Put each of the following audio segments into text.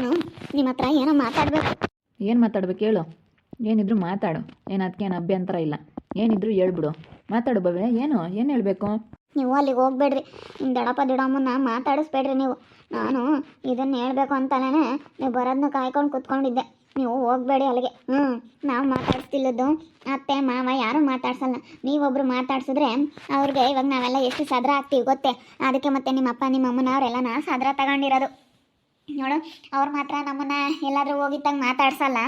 ನಾನು ನಿಮ್ಮ ಹತ್ರ ಏನೋ ಮಾತಾಡ್ಬೇಕು. ಏನು ಮಾತಾಡ್ಬೇಕು ಹೇಳು ಏನಿದ್ರು ಮಾತಾಡು. ಏನು ಅದಕ್ಕೆ ಏನು ಅಭ್ಯಂತರ ಇಲ್ಲ. ಏನಿದ್ರು ಹೇಳ್ಬಿಡು. ಮಾತಾಡು ಬವೆ ಏನು? ಏನು ಹೇಳಬೇಕು? ನೀವು ಅಲ್ಲಿಗೆ ಹೋಗ್ಬೇಡ್ರಿ. ನಿಮ್ಮ ದಡಪ ದಿಡಮ್ಮನ್ನ ಮಾತಾಡಿಸ್ಬೇಡ್ರಿ ನೀವು. ನಾನು ಇದನ್ನು ಹೇಳಬೇಕು ಅಂತಲೇ ನೀವು ಬರೋದನ್ನ ಕಾಯ್ಕೊಂಡು ಕೂತ್ಕೊಂಡಿದ್ದೆ. ನೀವು ಹೋಗ್ಬೇಡಿ ಅಲ್ಲಿಗೆ. ಹ್ಞೂ ನಾವು ಮಾತಾಡಿಸ್ತಿಲ್ಲದ್ದು. ಅತ್ತೆ ಮಾವ ಯಾರೂ ಮಾತಾಡ್ಸಲ್ಲ. ನೀವೊಬ್ರು ಮಾತಾಡ್ಸಿದ್ರೆ ಅವ್ರಿಗೆ ಇವಾಗ ನಾವೆಲ್ಲ ಎಷ್ಟು ಸದ್ರ ಆಗ್ತೀವಿ ಗೊತ್ತೇ? ಅದಕ್ಕೆ ಮತ್ತೆ ನಿಮ್ಮ ಅಪ್ಪ ನಿಮ್ಮ ಅಮ್ಮನವರೆಲ್ಲ ನಾ ಸದ್ರ ತಗೊಂಡಿರೋದು. ನೋಡು, ಅವ್ರು ಮಾತ್ರ ನಮ್ಮನ್ನ ಎಲ್ಲಾದರೂ ಹೋಗಿದ್ದಂಗೆ ಮಾತಾಡ್ಸಲ್ಲ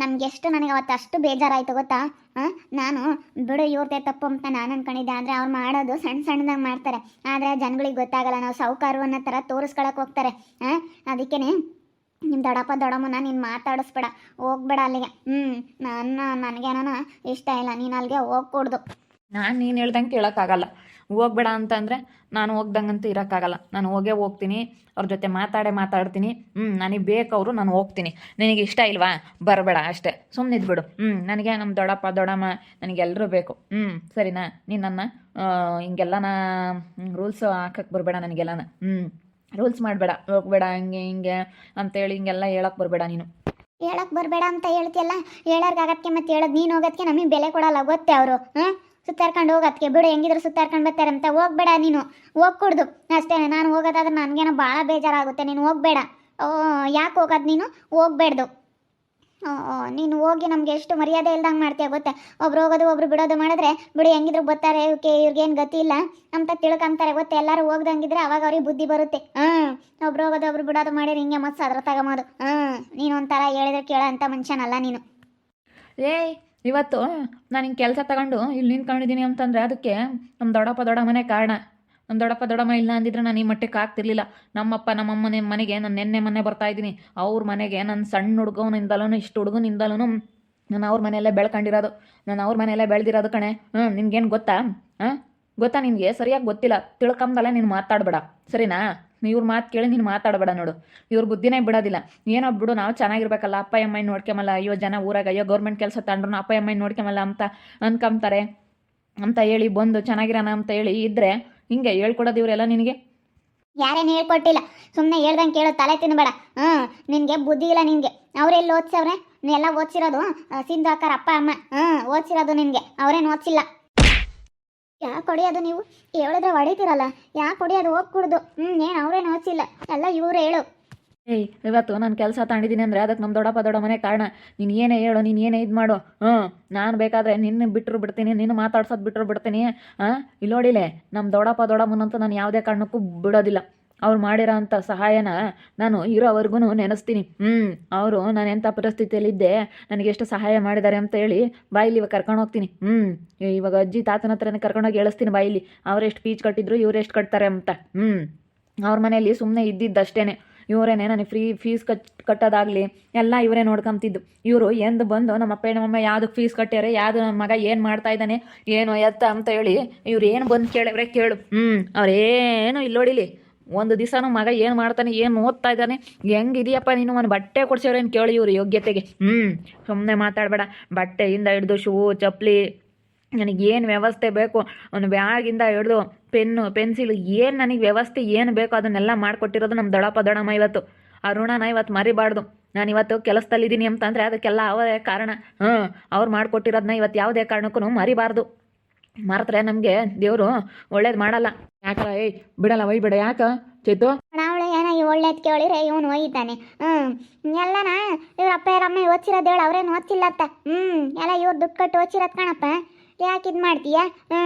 ನಮ್ಗೆ ಎಷ್ಟು ನನಗೆ ಅವತ್ತು ಅಷ್ಟು ಬೇಜಾರಾಯಿತು ಗೊತ್ತಾ? ನಾನು, ಬಿಡು, ಇವ್ರದೇ ತಪ್ಪು ಅಂತ ನಾನು ಅನ್ಕೊಂಡಿದ್ದೆ. ಆದರೆ ಅವ್ರು ಮಾಡೋದು ಸಣ್ಣ ಸಣ್ಣದಾಗಿ ಮಾಡ್ತಾರೆ. ಆದರೆ ಜನಗಳಿಗೆ ಗೊತ್ತಾಗಲ್ಲ, ನಾವು ಸಾವುಕಾರು ಅನ್ನೋ ಥರ ತೋರಿಸ್ಕೊಳಕ್ಕೆ ಹೋಗ್ತಾರೆ. ಹಾಂ ಅದಕ್ಕೇನೆ ನಿಮ್ಮ ದೊಡ್ಡಪ್ಪ ದೊಡ್ಡಮ್ಮನ ನೀನು ಮಾತಾಡಿಸ್ಬೇಡ, ಹೋಗ್ಬೇಡ ಅಲ್ಲಿಗೆ. ಹ್ಞೂ ನಾನು ನನಗೇನೋ ಇಷ್ಟ ಇಲ್ಲ, ನೀನು ಅಲ್ಲಿಗೆ ಹೋಗ್ಕೂಡ್ದು ನಾನು ನೀನು ಹೇಳ್ದಂಗೆ ಕೇಳೋಕ್ಕಾಗಲ್ಲ. ಹೋಗ್ಬೇಡ ಅಂತಂದರೆ ನಾನು ಹೋಗ್ದಂಗಂತೂ ಇರೋಕ್ಕಾಗಲ್ಲ. ನಾನು ಹೋಗೇ ಹೋಗ್ತೀನಿ ಅವ್ರ ಜೊತೆ ಮಾತಾಡೇ ಮಾತಾಡ್ತೀನಿ. ಹ್ಞೂ ನನಗೆ ಬೇಕವರು ನಾನು ಹೋಗ್ತೀನಿ. ನಿನಗೆ ಇಷ್ಟ ಇಲ್ವಾ? ಬರಬೇಡ ಅಷ್ಟೇ. ಸುಮ್ಮನೆ ಇದ್ಬಿಡು. ಹ್ಞೂ ನನಗೆ ನಮ್ಮ ದೊಡ್ಡಪ್ಪ ದೊಡ್ಡಮ್ಮ ನನಗೆಲ್ಲರೂ ಬೇಕು. ಹ್ಞೂ ಸರಿನಾ? ನೀನು ನನ್ನ ಆ, ಹಿಂಗೆಲ್ಲನ ರೂಲ್ಸ್ ಹಾಕಕ್ಕೆ ಬರಬೇಡ ನನಗೆಲ್ಲನ. ಹ್ಞೂ ರೂಲ್ಸ್ ಮಾಡಬೇಡ. ಹೋಗ್ಬೇಡ ಹಂಗೆ ಹಿಂಗೆ ಅಂತೇಳಿ ಹಿಂಗೆಲ್ಲ ಹೇಳಕ್ಕೆ ಬರಬೇಡ ನೀನು. ಹೇಳಕ್ಕೆ ಬರಬೇಡ ಅಂತ ಹೇಳ್ತಿಯಲ್ಲ? ಹೇಳೋರ್ಗಾಗತ್ತೆ ಮತ್ತೆ ಹೇಳೋದು ನೀನು ಹೋಗೋದಕ್ಕೆ ನಮಗೆ ಬೆಲೆ ಕೊಡಲ್ಲ ಗೊತ್ತೆ ಅವರು. ಹಾಂ ಸುತ್ತಾರ್ಕೊಂಡು ಹೋಗೋದಕ್ಕೆ ಬಿಡು, ಹೆಂಗಿದ್ರು ಸುತ್ತಾರ್ಕೊಂಡು ಬರ್ತಾರೆ ಅಂತ. ಹೋಗ್ಬೇಡ ನೀನು. ಹೋಗ್ಕೊಡ್ದು. ಅಷ್ಟೇ, ನಾನು ಹೋಗೋದಾದ್ರೆ ನನಗೇನೋ ಭಾಳ ಬೇಜಾರಾಗುತ್ತೆ. ನೀನು ಹೋಗ್ಬೇಡ. ಓ, ಯಾಕೆ ಹೋಗೋದು ನೀನು? ಹೋಗ್ಬೇಡ್ದು. ನೀನು ಹೋಗಿ ನಮಗೆ ಎಷ್ಟು ಮರ್ಯಾದೆ ಇಲ್ದಂಗೆ ಮಾಡ್ತೀಯ ಗೊತ್ತಾ? ಒಬ್ರು ಹೋಗೋದು, ಒಬ್ರು ಬಿಡೋದು ಮಾಡಿದ್ರೆ, ಬಿಡು, ಹೆಂಗಿದ್ರು ಬರ್ತಾರೆ ಇವಕ್ಕೆ ಇವ್ರಿಗೇನು ಗತಿ ಇಲ್ಲ ಅಂತ ತಿಳ್ಕೊಂತಾರೆ ಗೊತ್ತೆ? ಎಲ್ಲರೂ ಹೋಗ್ದಂಗಿದ್ರೆ ಅವಾಗ ಅವ್ರಿಗೆ ಬುದ್ಧಿ ಬರುತ್ತೆ. ಹಾಂ ಒಬ್ರು ಹೋಗೋದು, ಒಬ್ರು ಬಿಡೋದು ಮಾಡಿದ್ರೆ ಹಿಂಗೆ ಮತ್ತೆ ಅದ್ರ ತಗೊಂಬೋದು ಹಾಂ ನೀನು ಒಂಥರ ಹೇಳಿದ್ರೆ ಕೇಳೋ ಅಂತ ಮನುಷ್ಯನಲ್ಲ ನೀನು. ಏಯ್ ಇವತ್ತು ನಾನು ಹಿಂಗೆ ಕೆಲಸ ತಗೊಂಡು ಇಲ್ಲಿ ನಿಂತ್ಕೊಂಡಿದ್ದೀನಿ ಅಂತಂದರೆ ಅದಕ್ಕೆ ನಮ್ಮ ದೊಡ್ಡಪ್ಪ ದೊಡ್ಡಮ್ಮನೇ ಕಾರಣ. ನಮ್ಮ ದೊಡ್ಡಪ್ಪ ದೊಡ್ಡಮ್ಮ ಇಲ್ಲ ಅಂದಿದ್ರೆ ನಾನು ಈ ಮಟ್ಟಕ್ಕೆ ಆಗ್ತಿರ್ಲಿಲ್ಲ. ನಮ್ಮಪ್ಪ ನಮ್ಮಮ್ಮನ ಮನೆಗೆ ನಾನು ನಿನ್ನೆ ಮೊನ್ನೆ ಬರ್ತಾ ಇದ್ದೀನಿ. ಅವ್ರ ಮನೆಗೆ ನನ್ನ ಸಣ್ಣ ಹುಡುಗನಿಂದಲೂ ಇಷ್ಟು ಹುಡುಗನಿಂದಲೂ ನಾನು ಅವ್ರ ಮನೆಯಲ್ಲೇ ಬೆಳ್ಕೊಂಡಿರೋದು. ನಾನು ಅವ್ರ ಮನೆಯಲ್ಲೇ ಬೆಳೆದಿರೋದು ಕಣೆ. ಹ್ಞೂ ನಿನ್ಗೇನು ಗೊತ್ತಾ? ಹಾಂ ಗೊತ್ತಾ ನಿನಗೆ? ಸರಿಯಾಗಿ ಗೊತ್ತಿಲ್ಲ. ತಿಳ್ಕೊಂಬಲ್ಲ ನೀನು ಮಾತಾಡಬೇಡ. ಸರಿನಾ? ಇವ್ರ ಮಾತು ಕೇಳಿ ನೀನು ಮಾತಾಡಬೇಡ ನೋಡು. ಇವ್ರ ಬುದ್ಧಿನೇ ಬಿಡೋದಿಲ್ಲ. ಏನೋ ಬಿಡು, ನಾವು ಚೆನ್ನಾಗಿರ್ಬೇಕಲ್ಲ, ಅಪ್ಪ ಅಮ್ಮನ ನೋಡ್ಕೊಂಬಲ್ಲ, ಅಯ್ಯೋ, ಜನ ಊರಾಗ, ಅಯ್ಯೋ ಗೌರ್ಮೆಂಟ್ ಕೆಲಸ ತಂದ್ರು ಅಪ್ಪ ಅಮ್ಮನ ನೋಡ್ಕೊಂಬಲ್ಲ ಅಂತ ಅನ್ಕೊಂತಾರೆ ಅಂತ ಹೇಳಿ ಬಂದು ಚೆನ್ನಾಗಿರೋಣ ಅಂತ ಹೇಳಿ ಇದ್ರೆ ಹಿಂಗೆ ಹೇಳ್ಕೊಡೋದು ಇವರೆಲ್ಲ ನಿನಗೆ? ಯಾರೇನು ಹೇಳ್ಕೊಟ್ಟಿಲ್ಲ. ಸುಮ್ಮನೆ ಹೇಳ್ದಂಗೆ ಕೇಳೋ, ತಲೆ ತಿನ್ಬೇಡ. ಹ್ಞೂ ನಿನಗೆ ಬುದ್ಧಿ ಇಲ್ಲ ನಿನಗೆ. ಅವರೆಲ್ಲ ಓದ್ಸವ್ರೆ? ನೀ ಓದ್ಸಿರೋದು ಓದಿಸಿರೋದು ಸಿಂಧು ಅಕ್ಕಾರ ಅಪ್ಪ, ಅಮ್ಮ. ಹ್ಞೂ ಓದ್ಸಿರೋದು ನಿನಗೆ. ಅವರೇನು ಓದ್ಸಿಲ್ಲ. ಯಾಕೆ ಅದು ನೀವು? ಹೇಳಿದ್ರೆ ಹೊಡಿತೀರಲ್ಲ. ಯಾಕೆ ಕೊಡಿ ಹೋಗಿ ಕುಡ್ದು? ಹ್ಞೂ ಏನು ಅವ್ರೇನು ಓದಿಸಿಲ್ಲ ಎಲ್ಲ ಇವ್ರು ಹೇಳು. ಏಯ್, ಇವತ್ತು ನಾನು ಕೆಲಸ ತಗೊಂಡಿದ್ದೀನಿ ಅಂದರೆ ಅದಕ್ಕೆ ನಮ್ಮ ದೊಡ್ಡಪ್ಪ ದೊಡ್ಡ ಮನೆ ಕಾರಣ. ನೀನು ಏನೇ ಹೇಳು, ನೀನು ಏನೇ ಇದು ಮಾಡು. ಹ್ಞೂ ನಾನು ಬೇಕಾದರೆ ನಿನ್ನ ಬಿಟ್ಟರು ಬಿಡ್ತೀನಿ ನಿನ್ನ ಮಾತಾಡ್ಸೋದು ಬಿಟ್ಟರು ಬಿಡ್ತೀನಿ. ಹಾಂ, ಇಲ್ಲೋಡಿಲೆ ನಮ್ಮ ದೊಡ್ಡಪ್ಪ ದೊಡ್ಡಮ್ಮನಂತೂ ನಾನು ಯಾವುದೇ ಕಾರಣಕ್ಕೂ ಬಿಡೋದಿಲ್ಲ. ಅವ್ರು ಮಾಡಿರೋ ಅಂಥ ಸಹಾಯನ ನಾನು ಇರೋವರೆಗೂ ನೆನೆಸ್ತೀನಿ. ಹ್ಞೂ ಅವರು ನಾನು ಎಂಥ ಪರಿಸ್ಥಿತಿಯಲ್ಲಿದ್ದೆ, ನನಗೆ ಎಷ್ಟು ಸಹಾಯ ಮಾಡಿದ್ದಾರೆ ಅಂತ ಹೇಳಿ ಬಾಯಿಲಿ ಇವಾಗ ಕರ್ಕೊಂಡು ಹೋಗ್ತೀನಿ. ಹ್ಞೂ ಇವಾಗ ಅಜ್ಜಿ ತಾತನ ಹತ್ರನೇ ಕರ್ಕೊಂಡೋಗಿ ಹೇಳಿಸ್ತೀನಿ ಬಾಯಿಲಿ ಅವರೆಷ್ಟು ಫೀಜ್ ಕಟ್ಟಿದ್ರು ಇವ್ರು ಎಷ್ಟು ಕಟ್ತಾರೆ ಅಂತ. ಹ್ಞೂ ಅವ್ರ ಮನೆಯಲ್ಲಿ ಸುಮ್ಮನೆ ಇದ್ದಿದ್ದಷ್ಟೇ ಇವರೇನೆ ನನಗೆ ಫ್ರೀ ಫೀಸ್ ಕಟ್, ಕಟ್ಟೋದಾಗಲಿ ಎಲ್ಲ ಇವರೇ ನೋಡ್ಕೊಂತಿದ್ದು ಇವರು ಎಂದು ಬಂದು ನಮ್ಮ ಅಪ್ಪ ನಮ್ಮಮ್ಮ ಯಾವುದಕ್ಕೆ ಫೀಸ್ ಕಟ್ಟ್ಯಾರೆ, ಯಾವುದು ನನ್ನ ಮಗ ಏನು ಮಾಡ್ತಾ ಇದ್ದಾನೆ, ಏನು ಎತ್ತ ಅಂತ ಹೇಳಿ ಇವ್ರು ಏನು ಬಂದು ಕೇಳಿವ್ರೆ ಕೇಳು. ಹ್ಞೂ ಅವ್ರೇನು ಇಲ್ಲಿ ಒಂದು ದಿವಸನೂ ಮಗ ಏನು ಮಾಡ್ತಾನೆ, ಏನು ಓದ್ತಾ ಇದ್ದಾನೆ ಹೆಂಗಿದೆಯಪ್ಪ ನೀನು? ಒಂದು ಬಟ್ಟೆ ಕೊಡ್ಸೋರೇನು ಕೇಳಿ ಇವ್ರು ಯೋಗ್ಯತೆಗೆ. ಹ್ಞೂ ಸುಮ್ಮನೆ ಮಾತಾಡಬೇಡ. ಬಟ್ಟೆಯಿಂದ ಹಿಡಿದು ಶೂ, ಚಪ್ಪಲಿ ನನಗೇನು ವ್ಯವಸ್ಥೆ ಬೇಕು? ಒಂದು ಬ್ಯಾಗಿಂದ ಹಿಡಿದು ಪೆನ್ನು, ಪೆನ್ಸಿಲ್, ಏನು ನನಗೆ ವ್ಯವಸ್ಥೆ, ಏನು ಬೇಕೋ ಅದನ್ನೆಲ್ಲ ಮಾಡಿಕೊಟ್ಟಿರೋದು ನಮ್ಮ ದೊಡಪ್ಪ ದೊಡಮ್ಮ ಇವತ್ತು. ಅರುಣನ ಇವತ್ತು ಮರಿಬಾರ್ದು. ನಾನು ಇವತ್ತು ಕೆಲಸದಲ್ಲಿದ್ದೀನಿ ಅಂತಂದರೆ ಅದಕ್ಕೆಲ್ಲ ಅವರೇ ಕಾರಣ. ಹ್ಞೂ ಅವ್ರು ಮಾಡಿಕೊಟ್ಟಿರೋದನ್ನ ಇವತ್ತು ಯಾವುದೇ ಕಾರಣಕ್ಕೂ ಮರಿಬಾರ್ದು. ಮರೆತ್ರೆ, ನಮಗೆ ದೇವರು ಒಳ್ಳೇದು ಮಾಡಲ್ಲ. ಯಾಕಲ್ಲ ಏಯ್, ಬಿಡಲ್ಲ, ಒಯ್ಬೇಡ, ಯಾಕ? ಚೇತು? ಅವಳು ಏನೋ ಈ ಒಳ್ಳೇದು ಕೇಳಿದ್ರೆ ಇವನು ಒಯ್ತಾನೆ. ಹ್ಞೂ ಎಲ್ಲನ ಇವ್ರ ಅಪ್ಪ ಅಮ್ಮ ಓದ್ಸಿರೋದು ಹೇಳು, ಅವ್ರೇನು ಓದ್ಸಿಲ್ಲತ್ತ? ಹ್ಞೂ ಎಲ್ಲ ಇವ್ರು ದುಡ್ಡು ಕಟ್ಟು ಓದ್ಸಿರೋದು ಕಣಪ್ಪ. ಯಾಕೆ ಇದು ಮಾಡ್ತೀಯ? ಹ್ಞೂ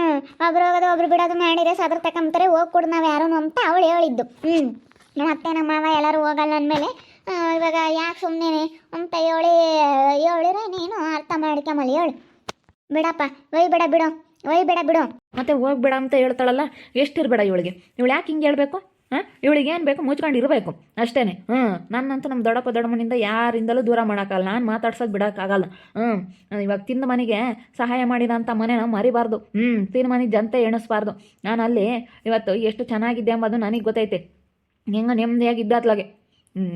ಒಬ್ರು ಹೋಗೋದು, ಒಬ್ರು ಬಿಡೋದು, ಮಾಡಿದ್ರೆ ಸದ್ರ ತಕೊಂತಾರೆ ಹೋಗಿ ಕೊಡು ನಾವು ಯಾರು ಅಂತ ಅವಳು ಹೇಳಿದ್ದು. ಹ್ಞೂ ನಮ್ಮ ಅತ್ತೆ, ನಮ್ಮ ಮಾವ ಎಲ್ಲರೂ ಹೋಗಲ್ಲ ಅಂದಮೇಲೆ ಇವಾಗ ಯಾಕೆ ಸುಮ್ಮನೆ ಅಂತ ಹೇಳಿ, ಹೇಳಿದ್ರೆ ನೀನು ಅರ್ಥ ಮಾಡ್ಕೊಂಬಲ್ಲಿ, ಹೇಳು. ಬಿಡಪ್ಪ, ಒಯ್ಬೇಡ ಬಿಡು. ಒಯ್ಬೇಡ ಬಿಡು ಮತ್ತೆ ಹೋಗ್ಬೇಡ ಅಂತ ಹೇಳ್ತಾಳಲ್ಲ, ಎಷ್ಟಿರಬೇಡ ಇವಳಿಗೆ? ಇವಳು ಯಾಕೆ ಹಿಂಗೆ ಹೇಳ್ಬೇಕು? ಹಾಂ? ಇವಳಿಗೆ ಏನು ಬೇಕು? ಮುಚ್ಕೊಂಡು ಇರಬೇಕು ಅಷ್ಟೇ ಹ್ಞೂ ನನ್ನಂತೂ ನಮ್ಮ ದೊಡ್ಡಪ್ಪ ದೊಡ್ಡಮ್ಮನಿಂದ ಯಾರಿಂದಲೂ ದೂರ ಮಾಡೋಕ್ಕಲ್ಲ ನಾನು ಮಾತಾಡ್ಸೋಕೆ ಬಿಡೋಕ್ಕಾಗಲ್ಲ. ಹ್ಞೂ ಇವಾಗ ತಿಂದ ಮನೆಗೆ ಸಹಾಯ ಮಾಡಿದಂಥ ಮನೆನ ಮರಿಬಾರ್ದು. ಹ್ಞೂ ತಿಂದ ಮನೆ ಜನತೆ ಎಣಿಸ್ಬಾರ್ದು. ನಾನು ಅಲ್ಲಿ ಇವತ್ತು ಎಷ್ಟು ಚೆನ್ನಾಗಿದ್ದೆ ಎಂಬುದು ನನಗೆ ಗೊತ್ತೈತೆ. ಹೆಂಗೆ ನೆಮ್ಮದಿಯಾಗಿ ಹ್ಞೂ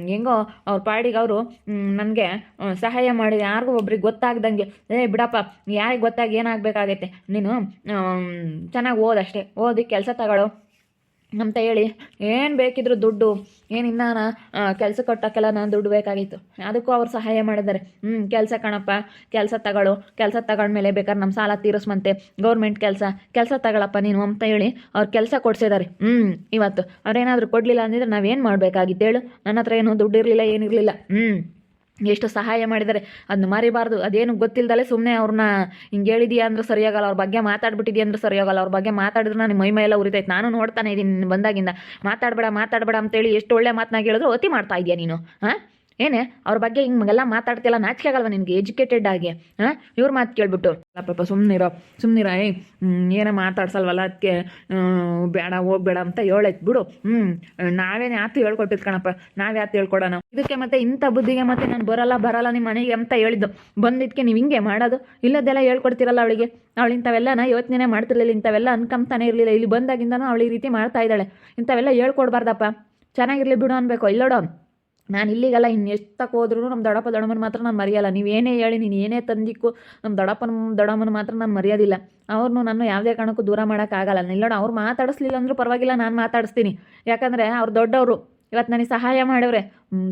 ಹೆಂಗೋ ಅವ್ರ ಪಾಡಿಗೆ ಅವರು ನನಗೆ ಸಹಾಯ ಮಾಡಿದ. ಯಾರಿಗೂ ಒಬ್ರಿಗೆ ಗೊತ್ತಾಗ್ದಂಗೆ, ಏ, ಬಿಡಪ್ಪ, ಯಾರಿಗೆ ಗೊತ್ತಾಗಿ ಏನಾಗಬೇಕಾಗೈತೆ? ನೀನು ಚೆನ್ನಾಗಿ ಓದಷ್ಟೇ ಓದಿ ಕೆಲಸ ತಗೊಳ್ಳೋ ಅಂತ ಹೇಳಿ, ಏನು ಬೇಕಿದ್ರು ದುಡ್ಡು, ಏನು ಇನ್ನಾನ ಕೆಲಸ ಕೊಟ್ಟಕ್ಕೆಲ್ಲ ನಾನು ದುಡ್ಡು ಬೇಕಾಗಿತ್ತು. ಅದಕ್ಕೂ ಅವ್ರು ಸಹಾಯ ಮಾಡಿದ್ದಾರೆ. ಹ್ಞೂ ಕೆಲಸ ಕಣಪ್ಪ, ಕೆಲಸ ತಗೊಳ್ಳು ಕೆಲಸ ತಗೊಂಡ್ಮೇಲೆ ಬೇಕಾದ್ರೆ ನಮ್ಮ ಸಾಲ ತೀರಿಸ್ಮಂತೆ. ಗೌರ್ಮೆಂಟ್ ಕೆಲಸ ಕೆಲಸ ತಗೊಳಪ್ಪ ನೀನು ಅಂತ ಹೇಳಿ ಅವ್ರು ಕೆಲಸ ಕೊಡಿಸಿದ್ದಾರೆ. ಹ್ಞೂ ಇವತ್ತು. ಅವ್ರೇನಾದರೂ ಕೊಡಲಿಲ್ಲ ಅಂದಿದ್ರೆ ನಾವೇನು ಮಾಡಬೇಕಾಗಿತ್ತು ಹೇಳು? ನನ್ನ ಹತ್ರ ಏನು ದುಡ್ಡು ಇರಲಿಲ್ಲ, ಏನಿರಲಿಲ್ಲ. ಹ್ಞೂ ಎಷ್ಟು ಸಹಾಯ ಮಾಡಿದರೆ ಅದನ್ನ ಮರಿಬಾರ್ದು. ಅದೇನು ಗೊತ್ತಿಲ್ಲದಲ್ಲೇ ಸುಮ್ಮನೆ ಅವ್ರನ್ನ ಹಿಂಗೆ ಹೇಳಿದೀಯ ಅಂದ್ರೆ ಸರಿಯಾಗಲ್ಲ, ಅವ್ರ ಬಗ್ಗೆ ಮಾತಾಡ್ಬಿಟ್ಟಿದ್ಯಾ ಅಂದ್ರೆ ಸರಿಯಾಗಲ್ಲ, ಅವ್ರ ಬಗ್ಗೆ ಮಾತಾಡಿದ್ರೆ ನಾನು ಮೈ ಎಲ್ಲ ಉರಿತೈತೆ. ನಾನು ನೋಡ್ತಾನೆ ಇದ್ದೀನಿ ಬಂದಾಗಿಂದ. ಮಾತಾಡಬೇಡ ಮಾತಾಡಬೇಡ ಅಂತೇಳಿ ಎಷ್ಟು ಒಳ್ಳೆ ಮಾತನ್ನ ಹೇಳಿದ್ರು ಅತಿ ಮಾಡ್ತಾ ಇದೆಯಾ ನೀನು, ಹಾಂ? ಏನೇ, ಅವ್ರ ಬಗ್ಗೆ ಹಿಂಗೆಲ್ಲ ಮಾತಾಡ್ತಿಲ್ಲ ನಾಚಿಕೆ ಆಗಲ್ವ ನಿನಗೆ ಎಜುಕೇಟೆಡ್ ಆಗಿ? ಹಾಂ? ಇವ್ರ ಮಾತು ಕೇಳ್ಬಿಟ್ಟು. ಅಲ್ಲ ಪಾಪ ಸುಮ್ಮನಿರೋ ಸುಮ್ಮನಿರ ಏ ಏನೋ ಮಾತಾಡ್ಸಲ್ವಲ್ಲ ಅದಕ್ಕೆ ಬೇಡ, ಹೋಗ್ಬೇಡ ಅಂತ ಹೇಳೈತೆ ಬಿಡು. ಹ್ಞೂ ನಾವೇನು ಯಾತು ಹೇಳ್ಕೊಟ್ಟಿದ್ ಕಣಪ್ಪ, ನಾವು ಯಾತು ಹೇಳ್ಕೊಡೋಣ? ಇದಕ್ಕೆ ಮತ್ತೆ ಇಂಥ ಬುದ್ಧಿಗೆ ಮತ್ತೆ ನಾನು ಬರಲ್ಲ ಬರಲ್ಲ ನಿಮ್ಮ ಮನೆಗೆ ಅಂತ ಹೇಳಿದ್ದು. ಬಂದಿದ್ದಕ್ಕೆ ನೀವು ಹಿಂಗೆ ಮಾಡೋದು? ಇಲ್ಲದೆಲ್ಲ ಹೇಳ್ಕೊಡ್ತಿರಲ್ಲ ಅವಳಿಗೆ? ಅವಳು ಇಂಥವೆಲ್ಲನ ಯೋಚನೆ ಮಾಡ್ತಿರ್ಲಿಲ್ಲ, ಇಂಥವೆಲ್ಲ ಅನ್ಕಂತಾನೆ ಇರಲಿಲ್ಲ. ಇಲ್ಲಿ ಬಂದಾಗಿಂದನೂ ಅವಳು ಈ ರೀತಿ ಮಾಡ್ತಾ ಇದ್ದಾಳೆ. ಇಂಥವೆಲ್ಲ ಹೇಳ್ಕೊಡ್ಬಾರ್ದಪ್ಪ. ಚೆನ್ನಾಗಿರ್ಲಿ ಬಿಡು ಅನ್ಬೇಕು. ಇಲ್ಲೋಡು. ನಾನು ಇಲ್ಲಿಗೆಲ್ಲ ಇನ್ನು ಎಷ್ಟಕ್ಕೆ ಹೋದ್ರೂ ನಮ್ಮ ದೊಡ್ಡಪ್ಪ ದೊಡ್ಡಮ್ಮನ ಮಾತ್ರ ನಾನು ಮರೆಯಲ್ಲ. ನೀವೇನೇ ಹೇಳಿ, ನೀನು ಏನೇ ತಂದಿಕ್ಕು ನಮ್ಮ ದೊಡ್ಡಪ್ಪನ ದೊಡ್ಡಮ್ಮನ ಮಾತ್ರ ನಾನು ಮರೆಯೋದಿಲ್ಲ. ಅವ್ರನ್ನೂ ನಾನು ಯಾವುದೇ ಕಾರಣಕ್ಕೂ ದೂರ ಮಾಡೋಕ್ಕಾಗಲ್ಲ. ನಿಲ್ಲೋಣ ಅವ್ರು ಮಾತಾಡಿಸ್ಲಿಲ್ಲ ಅಂದರೂ ಪರವಾಗಿಲ್ಲ, ನಾನು ಮಾತಾಡಿಸ್ತೀನಿ. ಯಾಕಂದರೆ ಅವ್ರು ದೊಡ್ಡವರು ಇವತ್ತು ನನಗೆ ಸಹಾಯ ಮಾಡವ್ರೆ.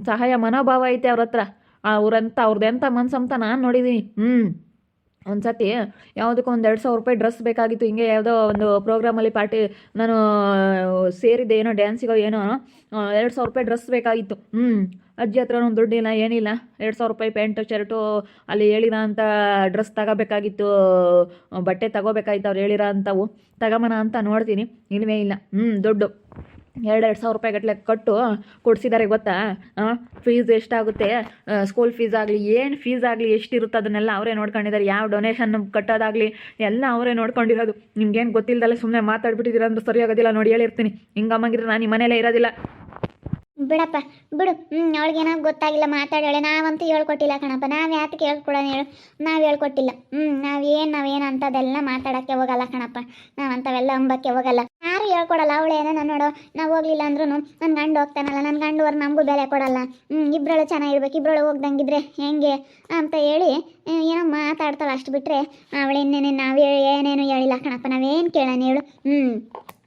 ಸಹಾಯ ಮನೋಭಾವ ಐತೆ ಅವ್ರ ಹತ್ರ. ಅವ್ರಂತ ಅವ್ರದ್ದೆಂಥ ಮನಸ್ಸಂತ ನಾನು ನೋಡಿದ್ದೀನಿ ಹ್ಞೂ ಒಂದು ಸತಿ ಯಾವುದಕ್ಕೂ ಒಂದು ಎರಡು ಸಾವಿರ ರೂಪಾಯಿ ಡ್ರೆಸ್ ಬೇಕಾಗಿತ್ತು, ಹಿಂಗೆ ಯಾವುದೋ ಒಂದು ಪ್ರೋಗ್ರಾಮಲ್ಲಿ ಪಾರ್ಟಿ ನಾನು ಸೇರಿದ್ದೆ, ಏನೋ ಡ್ಯಾನ್ಸಿಗೋ ಏನೋ ಎರಡು ಸಾವಿರ ರೂಪಾಯಿ ಡ್ರೆಸ್ ಬೇಕಾಗಿತ್ತು. ಹ್ಞೂ ಅಜ್ಜಿ ಹತ್ರ ಒಂದು ದುಡ್ಡಿಲ್ಲ, ಏನಿಲ್ಲ, ಎರಡು ಸಾವಿರ ರೂಪಾಯಿ ಪ್ಯಾಂಟು ಶರ್ಟು ಅಲ್ಲಿ ಹೇಳಿರೋ ಅಂಥ ಡ್ರೆಸ್ ತಗೋಬೇಕಾಗಿತ್ತು, ಬಟ್ಟೆ ತಗೋಬೇಕಾಗಿತ್ತು, ಅವ್ರು ಹೇಳಿರೋ ಅಂಥವು ತಗೊಂಬನ ಅಂತ ನೋಡ್ತೀನಿ ಇಲ್ವೇ ಇಲ್ಲ. ಹ್ಞೂ ದುಡ್ಡು. ಎರಡೆರಡು ಸಾವಿರ ರೂಪಾಯಿ ಗಟ್ಟಲೆ ಕೊಟ್ಟು ಕೊಡಿಸಿದ್ದಾರೆ ಗೊತ್ತಾ? ಫೀಸ್ ಎಷ್ಟಾಗುತ್ತೆ? ಸ್ಕೂಲ್ ಫೀಸ್ ಆಗಲಿ, ಏನು ಫೀಸ್ ಆಗಲಿ ಎಷ್ಟಿರುತ್ತೆ ಅದನ್ನೆಲ್ಲ ಅವರೇ ನೋಡ್ಕೊಂಡಿದ್ದಾರೆ ಯಾವ ಡೊನೇಷನ್ ಕಟ್ಟೋದಾಗಲಿ ಎಲ್ಲ ಅವರೇ ನೋಡ್ಕೊಂಡಿರೋದು. ನಿಮ್ಗೇನು ಗೊತ್ತಿಲ್ಲದಲ್ಲ ಸುಮ್ಮನೆ ಮಾತಾಡ್ಬಿಟ್ಟಿದ್ದೀರ ಅಂದ್ರೆ ಸರಿಯಾಗೋದಿಲ್ಲ ನೋಡಿ, ಹೇಳಿರ್ತೀನಿ. ಹಿಂಗಮ್ಮಾಗಿದ್ರೆ ನಾನು ಈ ಮನೇಲೇ ಇರೋದಿಲ್ಲ. ಬಿಡಪ್ಪ, ಬಿಡು. ಹ್ಞೂ ಅವಳಿಗೇನೋ ಗೊತ್ತಾಗಿಲ್ಲ ಮಾತಾಡೋಳೆ ನಾವಂತೂ ಹೇಳ್ಕೊಟ್ಟಿಲ್ಲ ಕಣಪ್ಪ. ನಾವು ಯಾತಕ್ಕೆ ಹೇಳ್ಕೊಡೋಣ ಹೇಳು. ನಾವು ಹೇಳ್ಕೊಟ್ಟಿಲ್ಲ. ಹ್ಞೂ ನಾವೇನು ನಾವೇನು ಅಂಥದ್ದೆಲ್ಲ ಮಾತಾಡೋಕ್ಕೆ ಹೋಗಲ್ಲ ಕಣಪ್ಪ. ನಾವು ಅಂಥವೆಲ್ಲ ಅಂಬಕ್ಕೆ ಹೋಗಲ್ಲ. ಯಾರು ಹೇಳ್ಕೊಡಲ್ಲ ಅವಳೇನೋ ನಾನು ನೋಡು. ನಾವು ಹೋಗ್ಲಿಲ್ಲ ಅಂದ್ರೂ ನನ್ನ ಗಂಡು ಹೋಗ್ತಾನಲ್ಲ ನನ್ನ ಗಂಡುವರು ನಮಗೂ ಬೆಲೆ ಕೊಡಲ್ಲ. ಹ್ಞೂ ಇಬ್ಬರಳು ಚೆನ್ನಾಗಿರ್ಬೇಕು ಇಬ್ಬರಳು ಹೋಗ್ದಂಗಿದ್ರೆ ಹೆಂಗೆ ಅಂತ ಹೇಳಿ ಏನೋ ಮಾತಾಡ್ತಾಳೆ ಅಷ್ಟು ಬಿಟ್ಟರೆ ಅವಳಿನ್ನೇನೆ ನಾವು ಏನೇನು ಹೇಳಿಲ್ಲ ಕಣಪ್ಪ. ನಾವೇನು ಕೇಳೋಣ ಹೇಳು. ಹ್ಞೂ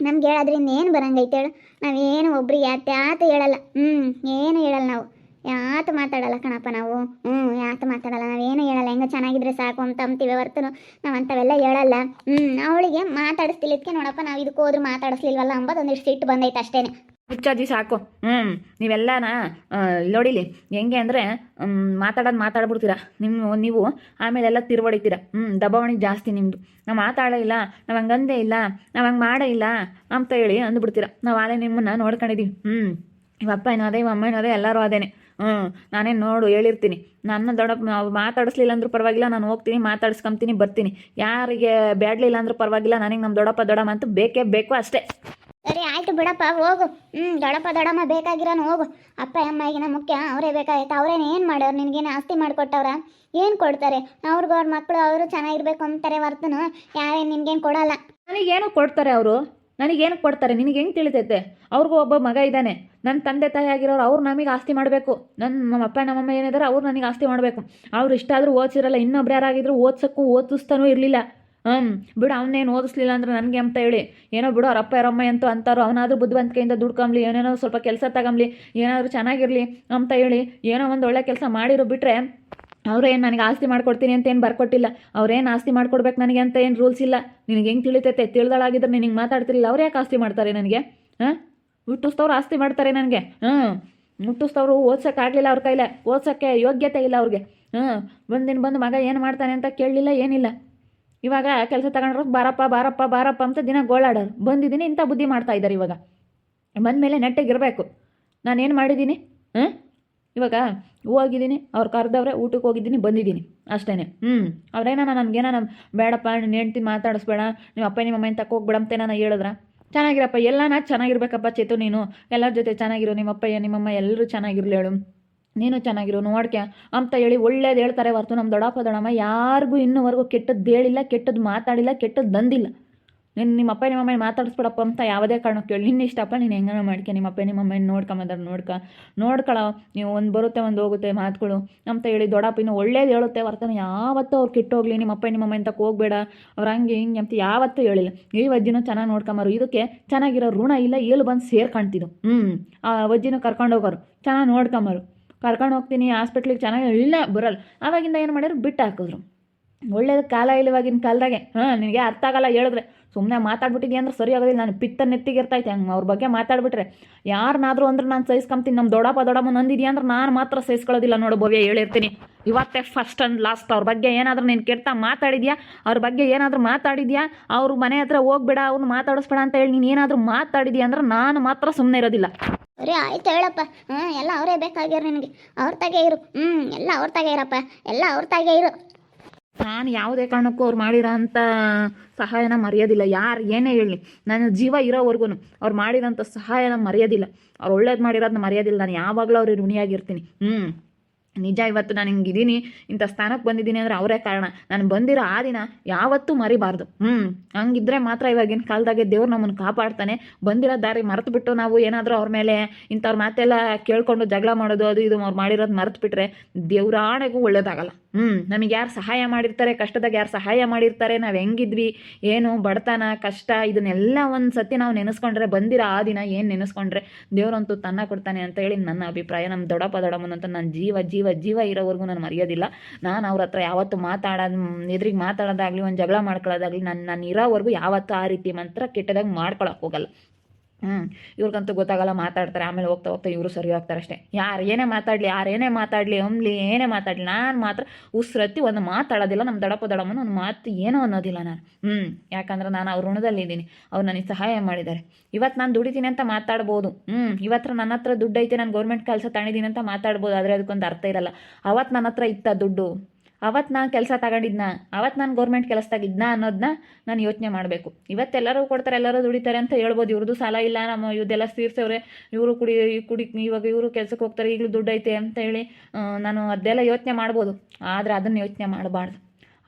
ನಮ್ಗೆ ಹೇಳೋದ್ರಿಂದ ಏನು ಬರಂಗೈತೆ ಹೇಳು. ನಾವೇನು ಒಬ್ರಿಗೆ ಯಾತ ಯಾತು ಹೇಳಲ್ಲ. ಹ್ಞೂ ಏನು ಹೇಳಲ್ಲ ನಾವು. ಯಾತು ಮಾತಾಡಲ್ಲ ಕಣಪ್ಪ ನಾವು. ಹ್ಞೂ ಯಾತು ಮಾತಾಡಲ್ಲ. ನಾವೇನು ಹೇಳಲ್ಲ. ಹೆಂಗ ಚೆನ್ನಾಗಿದ್ರೆ ಸಾಕು ಅಂತ ಅಂತೀವಿ ಹೊರ್ತು ನಾವು ಅಂಥವೆಲ್ಲ ಹೇಳಲ್ಲ. ಹ್ಞೂ ಅವಳಿಗೆ ಮಾತಾಡಿಸ್ತಿಲ್ಲದಕ್ಕೆ ನೋಡಪ್ಪ ನಾವು ಇದಕ್ಕೆ ಮಾತಾಡಿಸ್ಲಿಲ್ವಲ್ಲ ಅಂಬೋದು ಒಂದಿಷ್ಟು ಸಿಟ್ಟು ಬಂದೈತೆ ಅಷ್ಟೇ ಹುಚ್ಚಾಜಿ ಸಾಕು. ಹ್ಞೂ ನೀವೆಲ್ಲನ ನೋಡಿಲಿ, ಹೆಂಗೆ ಅಂದರೆ ಮಾತಾಡೋದು ಮಾತಾಡ್ಬಿಡ್ತೀರ. ನಿಮ್ಮ ನೀವು ಆಮೇಲೆ ಎಲ್ಲ ತಿರುವಡಿತೀರ ಹ್ಞೂ ದಬಾವಣೆ ಜಾಸ್ತಿ ನಿಮ್ಮದು ನಾವು ಮಾತಾಡೇ ಇಲ್ಲ, ನಾವು ಹಂಗಂದೇ ಇಲ್ಲ, ನಾವು ಹಂಗೆ ಮಾಡೇ ಇಲ್ಲ ಅಂತ ಹೇಳಿ ಅಂದ್ಬಿಡ್ತೀರ. ನಾವು ಆಲೇ ನಿಮ್ಮನ್ನು ನೋಡ್ಕೊಂಡಿದ್ದೀವಿ ಹ್ಞೂ ಇವಪ್ಪ ಏನೋ ಅದೇ ಅಮ್ಮ ಏನೋ ಅದೇ ಎಲ್ಲರೂ ಅದೇನೆ. ಹ್ಞೂ ನಾನೇನು ನೋಡು, ಹೇಳಿರ್ತೀನಿ. ನನ್ನ ದೊಡ್ಡಪ್ಪ ನಾವು ಮಾತಾಡಿಸ್ಲಿಲ್ಲ ಅಂದ್ರೂ ಪರವಾಗಿಲ್ಲ, ನಾನು ಹೋಗ್ತೀನಿ ಮಾತಾಡ್ಸ್ಕೊಂತೀನಿ ಬರ್ತೀನಿ. ಯಾರಿಗೆ ಬೇಡಲಿಲ್ಲ ಅಂದ್ರೂ ಪರವಾಗಿಲ್ಲ, ನನಗೆ ನಮ್ಮ ದೊಡ್ಡಪ್ಪ, ದೊಡ್ಡಮ್ಮ ಅಂತೂ ಬೇಕೇ ಬೇಕು ಅಷ್ಟೇ. ಸರಿ, ಆಯ್ತು ಬಿಡಪ್ಪ, ಹೋಗು. ಹ್ಞೂ ದೊಡಪ್ಪ ದೊಡಮ್ಮ ಬೇಕಾಗಿರೋನು ಹೋಗು. ಅಪ್ಪ, ಅಮ್ಮಗಿನ ಮುಖ್ಯ, ಅವರೇ ಬೇಕಾಗಿತ್ತು. ಅವ್ರೇನು ಏನು ಮಾಡೋರು? ನಿನಗೇನು ಆಸ್ತಿ ಮಾಡಿಕೊಟ್ಟವ್ರ? ಏನು ಕೊಡ್ತಾರೆ? ಅವ್ರಿಗೆ ಅವ್ರ ಮಕ್ಕಳು ಅವರು ಚೆನ್ನಾಗಿರ್ಬೇಕು ಅಂತಾರೆ ವರ್ತನು. ಯಾರೇನು ನಿನ್ಗೇನು ಕೊಡಲ್ಲ. ನನಗೇನು ಕೊಡ್ತಾರೆ ಅವರು? ನನಗೇನು ಕೊಡ್ತಾರೆ? ನಿನಗೆ ಹೆಂಗೆ ತಿಳಿತೈತೆ? ಅವ್ರಿಗೂ ಒಬ್ಬ ಮಗ ಇದ್ದಾನೆ. ನನ್ನ ತಂದೆ ತಾಯಿ ಆಗಿರೋರು, ಅವ್ರು ನಮಗೆ ಆಸ್ತಿ ಮಾಡಬೇಕು. ನನ್ನ ನಮ್ಮ ಅಪ್ಪ, ನಮ್ಮಮ್ಮ ಏನಿದ್ದಾರೆ ಅವ್ರು ನನಗೆ ಆಸ್ತಿ ಮಾಡಬೇಕು. ಅವ್ರು ಇಷ್ಟ ಆದರೂ ಓದಿಸಿರಲ್ಲ. ಇನ್ನೊಬ್ರು ಯಾರಾಗಿದ್ರು ಓದ್ಸೋಕ್ಕೂ ಓದಿಸ್ತಾನೂ ಇರಲಿಲ್ಲ. ಹ್ಞೂ ಬಿಡು ಅವನೇನು ಓದಿಸ್ಲಿಲ್ಲ ಅಂದ್ರೆ ನನಗೆ ಅಂತ ಹೇಳಿ? ಏನೋ ಬಿಡು ಅವರಪ್ಪ ಯಾರಮ್ಮ ಅಂತೂ ಅಂತಾರೋ, ಅವನಾದರೂ ಬುದ್ಧಿವಂತಿಕೆಯಿಂದ ದುಡ್ಕೊಂಬ್ಲಿ, ಏನೇನೋ ಸ್ವಲ್ಪ ಕೆಲಸ ತಗೊಂಬ್ಲಿ, ಏನಾದರೂ ಚೆನ್ನಾಗಿರಲಿ ಅಂತ ಹೇಳಿ, ಏನೋ ಒಂದು ಒಳ್ಳೆ ಕೆಲಸ ಮಾಡಿರೋ ಬಿಟ್ಟರೆ ಅವ್ರೇನು ನನಗೆ ಆಸ್ತಿ ಮಾಡ್ಕೊಡ್ತೀನಿ ಅಂತ ಏನು ಬರ್ಕೊಟ್ಟಿಲ್ಲ? ಅವ್ರೇನು ಆಸ್ತಿ ಮಾಡ್ಕೊಡ್ಬೇಕು ನನಗೆ ಅಂತ ಏನು ರೂಲ್ಸ್ ಇಲ್ಲ? ನಿನಗೆ ಹೆಂಗೆ ತಿಳಿತೈತೆ? ತಿಳಿದಾಳಾಗಿದ್ರೆ ನಿನಗೆ ಮಾತಾಡ್ತಿರಲಿಲ್ಲ, ಅವ್ರು ಯಾಕೆ ಆಸ್ತಿ ಮಾಡ್ತಾರೆ ನನಗೆ? ಹಾಂ? ಹುಟ್ಟಿಸ್ತವ್ರು ಆಸ್ತಿ ಮಾಡ್ತಾರೆ ನನಗೆ? ಹ್ಞೂ ಹುಟ್ಟಿಸ್ತವ್ರು ಓದ್ಸೋಕ್ಕಾಗಲಿಲ್ಲ ಅವ್ರ ಕೈಲೇ, ಓದ್ಸೋಕ್ಕೆ ಯೋಗ್ಯತೆ ಇಲ್ಲ ಅವ್ರಿಗೆ. ಹ್ಞೂ ಒಂದಿನ ಬಂದು ಮಗ ಏನು ಮಾಡ್ತಾನೆ ಅಂತ ಕೇಳಲಿಲ್ಲ, ಏನಿಲ್ಲ. ಇವಾಗ ಕೆಲಸ ತಗೊಂಡ್ರು ಬಾರಪ್ಪ ಬಾರಪ್ಪ ಬಾರಪ್ಪ ಅಂತ ದಿನ ಗೋಳಾಡೋರು. ಬಂದಿದ್ದೀನಿ, ಇಂಥ ಬುದ್ಧಿ ಮಾಡ್ತಾ ಇದ್ದಾರೆ ಇವಾಗ. ಬಂದಮೇಲೆ ನೆಟ್ಟಗಿರಬೇಕು ನಾನೇನು ಮಾಡಿದ್ದೀನಿ? ಹಾಂ ಇವಾಗ ಹೋಗಿದ್ದೀನಿ, ಅವ್ರು ಕರೆದವ್ರೆ ಊಟಕ್ಕೆ ಹೋಗಿದ್ದೀನಿ, ಬಂದಿದ್ದೀನಿ. ಅಷ್ಟೇ ಹ್ಞೂ ಅವ್ರೇನ ನನಗೇನ ನಮ್ಮ ಬೇಡಪ್ಪ ನೀನು ಹೆಂಡ್ತಿ ಮಾತಾಡಿಸ್ಬೇಡ, ನಿಮ್ಮ ಅಪ್ಪ, ನಿಮ್ಮ ಅಮ್ಮನ ತಕ್ಕ ಹೋಗ್ಬಿಡಂತೆ ನಾನು ಹೇಳಿದ್ರ. ಚೆನ್ನಾಗಿರಪ್ಪ, ಎಲ್ಲನ ಚೆನ್ನಾಗಿರ್ಬೇಕಪ್ಪ ಚೇತು ನೀನು. ಎಲ್ಲರ ಜೊತೆ ಚೆನ್ನಾಗಿರು, ನಿಮ್ಮ ಅಪ್ಪಯ್ಯ ನಿಮ್ಮಮ್ಮ ಎಲ್ಲರೂ ಚೆನ್ನಾಗಿರ್ಲಿ ಹೇಳು. ನೀನು ಚೆನ್ನಾಗಿರು ನೋಡ್ಕೆ ಅಂತ ಹೇಳಿ ಒಳ್ಳೇದು ಹೇಳ್ತಾರೆ ಹೊರ್ತು ನಮ್ಮ ದೊಡ್ಡಪ್ಪ ದೊಡ್ಡಮ್ಮ. ಯಾರಿಗೂ ಇನ್ನೂವರೆಗೂ ಕೆಟ್ಟದ್ದು ಹೇಳಿಲ್ಲ ಕೆಟ್ಟದ್ದು ಮಾತಾಡಿಲ್ಲ ಕೆಟ್ಟದ್ದು ಬಂದಿಲ್ಲ ನೀನು ನಿಮ್ಮ ಅಪ್ಪ, ನಿಮ್ಮ ಅಮ್ಮ ಮಾತಾಡಿಸ್ಬಿಡಪ್ಪ ಅಂತ ಯಾವುದೇ ಕಾರಣಕ್ಕೆ ಹೇಳಿ. ನಿನ್ನ ಇಷ್ಟಪ್ಪ ನೀನು ಹೆಂಗನ ಮಾಡ್ಕೆ ನಿಮ್ಮ ಅಪ್ಪ, ನಿಮ್ಮ ಅಮ್ಮ ನೋಡ್ಕೊಂಬಂದ್ರೆ ನೋಡ್ಕ ನೋಡ್ಕೊಳ, ನೀವು ಒಂದು ಬರುತ್ತೆ, ಒಂದು ಹೋಗುತ್ತೆ ಮಾತುಗಳು ಅಂತ ಹೇಳಿ ದೊಡ್ಡಪ್ಪ ಇನ್ನು ಒಳ್ಳೇದು ಹೇಳುತ್ತೆ ವರ್ತನೆ ಯಾವತ್ತೂ ಅವ್ರು ಕೆಟ್ಟೋಗ್ಲಿ, ನಿಮ್ಮ ಅಪ್ಪ, ನಿಮ್ಮ ಅಮ್ಮ ಅಂತ ಹೋಗ್ಬೇಡ. ಅವ್ರು ಹಂಗೆ ಹಿಂಗೆ ಅಂತ ಯಾವತ್ತೂ ಹೇಳಿಲ್ಲ. ಈ ವಜ್ಜಿನೂ ಚೆನ್ನಾಗಿ ನೋಡ್ಕೊಂಬರು ಇದಕ್ಕೆ ಚೆನ್ನಾಗಿರೋ ಋಣ ಇಲ್ಲ, ಏಳು ಬಂದು ಸೇರ್ಕೊಂತಿದ್ದು. ಹ್ಞೂ ಆ ವಜ್ಜಿನೂ ಕರ್ಕೊಂಡು ಹೋಗೋರು. ಚೆನ್ನಾಗಿ ನೋಡ್ಕೊಂಬರು ಕರ್ಕೊಂಡು ಹೋಗ್ತೀನಿ ಹಾಸ್ಪಿಟ್ಲಿಗೆ ಚೆನ್ನಾಗಿ ಇಲ್ಲ, ಬರಲ್ಲ. ಆವಾಗಿಂದ ಏನು ಮಾಡ್ಯಾರು? ಬಿಟ್ಟು ಹಾಕಿದ್ರು. ಒಳ್ಳೇದು ಕಾಲ ಇಲ್ಲವಾಗಿನ ಕಾಲದಾಗೆ. ಹಾಂ, ನಿನಗೆ ಅರ್ಥ ಆಗಲ್ಲ ಹೇಳಿದ್ರೆ. ಸುಮ್ಮನೆ ಮಾತಾಡ್ಬಿಟ್ಟಿದ್ಯಾ ಅಂದ್ರೆ ಸರಿ ಆಗೋದಿಲ್ಲ. ನಾನು ಪಿತ್ತ ನೆತ್ತಿಗೆ ಇರ್ತೈತೆ ಹಂಗೆ ಅವ್ರ ಬಗ್ಗೆ ಮಾತಾಡ್ಬಿಟ್ರೆ. ಯಾರನ್ನಾದ್ರೂ ಅಂದ್ರೆ ನಾನು ಸಹಿಸ್ಕೊಂತೀನಿ. ನಮ್ಮ ದೊಡ್ಡಪ್ಪ ದೊಡ್ಡಮ್ಮ ನಂದಿದ್ಯಾ ಅಂದ್ರೆ ನಾನು ಮಾತ್ರ ಸಹಿಸ್ಕೊಳ್ಳೋದಿಲ್ಲ ನೋಡು ಭವ್ಯ, ಹೇಳಿರ್ತೀನಿ. ಇವತ್ತೇ ಫಸ್ಟ್ ಆ್ಯಂಡ್ ಲಾಸ್ಟ್ ಅವ್ರ ಬಗ್ಗೆ ಏನಾದರೂ ನೀನು ಕೇಳ್ತಾ ಮಾತಾಡಿದ್ಯಾ? ಅವ್ರ ಬಗ್ಗೆ ಏನಾದರೂ ಮಾತಾಡಿದ್ಯಾ? ಅವ್ರ ಮನೆ ಹತ್ರ ಹೋಗ್ಬೇಡ, ಅವ್ನು ಮಾತಾಡಿಸ್ಬೇಡ ಅಂತ ಹೇಳಿ ನೀನು ಏನಾದರೂ ಮಾತಾಡಿದ್ಯಾ ಅಂದ್ರೆ ನಾನು ಮಾತ್ರ ಸುಮ್ಮನೆ ಇರೋದಿಲ್ಲ. ಸರಿ ಆಯ್ತು ಹೇಳಪ್ಪ. ಹ್ಞೂ ಎಲ್ಲ ಅವರೇ ಬೇಕಾಗ್ಯಾರ ನಿನಗೆ. ಅವ್ರ ತಾಗೆ ಇರು. ಹ್ಞೂ ಎಲ್ಲ ಅವ್ರ ತಾಗೆ ಇರಪ್ಪ. ಎಲ್ಲ ಅವ್ರ ತಾಗೆ ಇರು. ನಾನು ಯಾವುದೇ ಕಾರಣಕ್ಕೂ ಅವ್ರು ಮಾಡಿರೋ ಅಂಥ ಸಹಾಯನ ಮರೆಯೋದಿಲ್ಲ. ಯಾರು ಏನೇ ಹೇಳಲಿ ನನ್ನ ಜೀವ ಇರೋವರೆಗೂ ಅವ್ರು ಮಾಡಿರೋಂಥ ಸಹಾಯನ ಮರೆಯೋದಿಲ್ಲ. ಅವ್ರು ಒಳ್ಳೇದು ಮಾಡಿರೋದನ್ನ ಮರೆಯೋದಿಲ್ಲ. ನಾನು ಯಾವಾಗಲೂ ಅವ್ರಿಗೆ ಋಣಿಯಾಗಿರ್ತೀನಿ. ಹ್ಞೂ ನಿಜ ಇವತ್ತು ನಾನು ಹಿಂಗಿದ್ದೀನಿ ಇಂಥ ಸ್ಥಾನಕ್ಕೆ ಬಂದಿದ್ದೀನಿ ಅಂದರೆ ಅವರೇ ಕಾರಣ. ನಾನು ಬಂದಿರೋ ಆ ದಿನ ಯಾವತ್ತೂ ಮರಿಬಾರ್ದು. ಹ್ಞೂ ಹಂಗಿದ್ರೆ ಮಾತ್ರ ಇವಾಗಿನ ಕಾಲದಾಗೆ ದೇವ್ರು ನಮ್ಮನ್ನು ಕಾಪಾಡ್ತಾನೆ. ಬಂದಿರೋ ದಾರಿ ಮರೆತು ಬಿಟ್ಟು ನಾವು ಏನಾದರೂ ಅವ್ರ ಮೇಲೆ ಇಂಥವ್ರ ಮಾತೆಲ್ಲ ಕೇಳ್ಕೊಂಡು ಜಗಳ ಮಾಡೋದು, ಅದು ಇದು ಅವ್ರು ಮಾಡಿರೋದು ಮರೆತು ಬಿಟ್ರೆ ದೇವ್ರಾಣೆಗೂ ಒಳ್ಳೇದಾಗಲ್ಲ. ಹ್ಞೂ ನಮಗೆ ಯಾರು ಸಹಾಯ ಮಾಡಿರ್ತಾರೆ, ಕಷ್ಟದಾಗ ಯಾರು ಸಹಾಯ ಮಾಡಿರ್ತಾರೆ, ನಾವು ಹೆಂಗಿದ್ವಿ, ಏನು ಬಡತನ, ಕಷ್ಟ, ಇದನ್ನೆಲ್ಲ ಒಂದು ಸತಿ ನಾವು ನೆನೆಸ್ಕೊಂಡ್ರೆ, ಬಂದಿರೋ ಆ ದಿನ ಏನು ನೆನೆಸ್ಕೊಂಡ್ರೆ ದೇವ್ರಂತೂ ತನ್ನ ಕೊಡ್ತಾನೆ ಅಂತ ಹೇಳಿ ನನ್ನ ಅಭಿಪ್ರಾಯ. ನಮ್ಮ ದೊಡ್ಡಪ್ಪ ದೊಡ್ಡಮ್ಮನಂತ ನನ್ನ ಜೀವ ಜೀವ ಜೀವ ಇರೋವರೆಗೂ ನಾನು ಮರೆಯೋದಿಲ್ಲ. ನಾನು ಅವ್ರ ಹತ್ರ ಯಾವತ್ತು ಮಾತಾಡೋದು, ಎದುರಿಗೆ ಮಾತಾಡೋದಾಗಲಿ, ಒಂದು ಜಗಳ ಮಾಡ್ಕೊಳ್ಳೋದಾಗಲಿ ನನ್ನ ನಾನು ಇರೋವರೆಗೂ ಯಾವತ್ತೂ ಆ ರೀತಿ ಮಂತ್ರ ಕೆಟ್ಟದಾಗಿ ಮಾಡ್ಕೊಳಕ್ಕೆ ಹೋಗಲ್ಲ. ಹ್ಞೂ ಇವ್ರಿಗಂತೂ ಗೊತ್ತಾಗಲ್ಲ, ಮಾತಾಡ್ತಾರೆ. ಆಮೇಲೆ ಹೋಗ್ತಾ ಹೋಗ್ತಾ ಇವರು ಸರಿ ಹೋಗ್ತಾರೆ ಅಷ್ಟೇ. ಯಾರು ಏನೇ ಮಾತಾಡಲಿ, ಯಾರು ಏನೇ ಮಾತಾಡಲಿ ಅಂಬ್ಲಿ ಏನೇ ಮಾತಾಡಲಿ, ನಾನು ಮಾತ್ರ ಉಸ್ರತ್ತಿ ಒಂದು ಮಾತಾಡೋದಿಲ್ಲ ನಮ್ಮ ದಡಪ್ಪ ದಡಮ್ಮನ ಒಂದು ಮಾತು ಏನೋ ಅನ್ನೋದಿಲ್ಲ ನಾನು. ಹ್ಞೂ ಯಾಕಂದ್ರೆ ನಾನು ಅವ್ರ ಋಣದಲ್ಲಿದ್ದೀನಿ. ಅವ್ರು ನನಗೆ ಸಹಾಯ ಮಾಡಿದ್ದಾರೆ ಇವತ್ತು ನಾನು ದುಡಿತೀನಿ ಅಂತ ಮಾತಾಡ್ಬೋದು. ಹ್ಞೂ ಇವತ್ತು ನನ್ನ ಹತ್ರ ದುಡ್ಡು ಐತೆ ನಾನು ಗೌರ್ಮೆಂಟ್ ಕೆಲಸ ತಗೊಂಡಿದ್ದೀನಿ ಅಂತ ಮಾತಾಡ್ಬೋದು, ಆದರೆ ಅದಕ್ಕೊಂದು ಅರ್ಥ ಇರಲ್ಲ. ಅವತ್ತು ನನ್ನ ಹತ್ರ ಇತ್ತ ದುಡ್ಡು? ಅವತ್ತು ನಾನು ಕೆಲಸ ತಗೊಂಡಿದ್ನ ಅವತ್ತು ನಾನು ಗೌರ್ಮೆಂಟ್ ಇದ್ನ ಅನ್ನೋದನ್ನ ನಾನು ಯೋಚನೆ ಮಾಡಬೇಕು. ಇವತ್ತೆಲ್ಲರೂ ಕೊಡ್ತಾರೆ, ಎಲ್ಲರೂ ದುಡಿತಾರೆ ಅಂತ ಹೇಳ್ಬೋದು. ಇವ್ರದ್ದು ಸಾಲ ಇಲ್ಲ, ನಮ್ಮ ಇವ್ದೆಲ್ಲ ತೀರ್ಸವ್ರೆ. ಇವರು ಕುಡಿ ಕುಡಿ, ಇವಾಗ ಇವರು ಕೆಲಸಕ್ಕೆ ಹೋಗ್ತಾರೆ, ಈಗಲೂ ದುಡ್ಡು ಐತೆ ಅಂತ ಹೇಳಿ ನಾನು ಅದೆಲ್ಲ ಯೋಚನೆ ಮಾಡ್ಬೋದು. ಆದರೆ ಅದನ್ನು ಯೋಚನೆ ಮಾಡಬಾರ್ದು.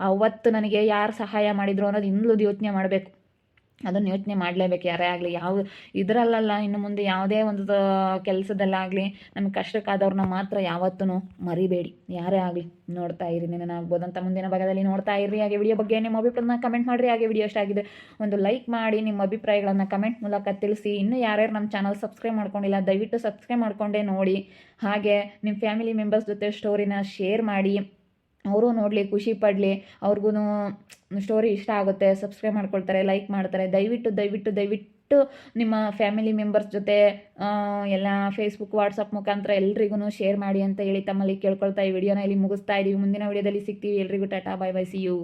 ಅವತ್ತು ನನಗೆ ಯಾರು ಸಹಾಯ ಮಾಡಿದ್ರು ಅನ್ನೋದು ಇನ್ನೂ ಯೋಚನೆ ಮಾಡಬೇಕು. ಅದನ್ನು ಯೋಚನೆ ಮಾಡಲೇಬೇಕು ಯಾರೇ ಆಗಲಿ. ಯಾವ ಇದರಲ್ಲಲ್ಲ ಇನ್ನು ಮುಂದೆ ಯಾವುದೇ ಒಂದು ಕೆಲಸದಲ್ಲಾಗಲಿ ನಮಗೆ ಕಷ್ಟಕ್ಕಾದವ್ರನ್ನ ಮಾತ್ರ ಯಾವತ್ತೂ ಮರಿಬೇಡಿ. ಯಾರೇ ಆಗಲಿ ನೋಡ್ತಾ ಇರಿ ಆಗ್ಬೋದಂತ ಮುಂದಿನ ಭಾಗದಲ್ಲಿ ನೋಡ್ತಾ ಇರಿ ಹಾಗೆ ವಿಡಿಯೋ ಬಗ್ಗೆ ನಿಮ್ಮ ಅಭಿಪ್ರಾಯನ ಕಮೆಂಟ್ ಮಾಡಿರಿ. ಹಾಗೆ ವಿಡಿಯೋ ಆಗಿದೆ ಒಂದು ಲೈಕ್ ಮಾಡಿ, ನಿಮ್ಮ ಅಭಿಪ್ರಾಯಗಳನ್ನು ಕಮೆಂಟ್ ಮೂಲಕ ತಿಳಿಸಿ. ಇನ್ನೂ ಯಾರ್ಯಾರು ನಮ್ಮ ಚಾನಲ್ ಸಬ್ಸ್ಕ್ರೈಬ್ ಮಾಡ್ಕೊಂಡಿಲ್ಲ, ದಯವಿಟ್ಟು ಸಬ್ಸ್ಕ್ರೈಬ್ ಮಾಡಿಕೊಂಡೇ ನೋಡಿ. ಹಾಗೆ ನಿಮ್ಮ ಫ್ಯಾಮಿಲಿ ಮೆಂಬರ್ಸ್ ಜೊತೆ ಸ್ಟೋರಿನ ಶೇರ್ ಮಾಡಿ. ಅವರು ನೋಡಲಿ, ಖುಷಿ ಪಡಲಿ ಅವ್ರಿಗೂ ಸ್ಟೋರಿ ಇಷ್ಟ ಆಗುತ್ತೆ ಸಬ್ಸ್ಕ್ರೈಬ್ ಮಾಡ್ಕೊಳ್ತಾರೆ ಲೈಕ್ ಮಾಡ್ತಾರೆ. ದಯವಿಟ್ಟು ದಯವಿಟ್ಟು ದಯವಿಟ್ಟು ನಿಮ್ಮ ಫ್ಯಾಮಿಲಿ ಮೆಂಬರ್ಸ್ ಜೊತೆ ಎಲ್ಲ ಫೇಸ್ಬುಕ್ ವಾಟ್ಸಪ್ ಮುಖಾಂತರ ಎಲ್ರಿಗೂ ಶೇರ್ ಮಾಡಿ ಅಂತ ಹೇಳಿ ತಮ್ಮಲ್ಲಿ ಕೇಳ್ಕೊಳ್ತಾ ಈ ವಿಡಿಯೋನ ಇಲ್ಲಿ ಮುಗಿಸ್ತಾ ಇದ್ದೀವಿ ಮುಂದಿನ ವಿಡಿಯೋದಲ್ಲಿ ಸಿಗ್ತೀವಿ. ಎಲ್ರಿಗೂ tata bye bye see you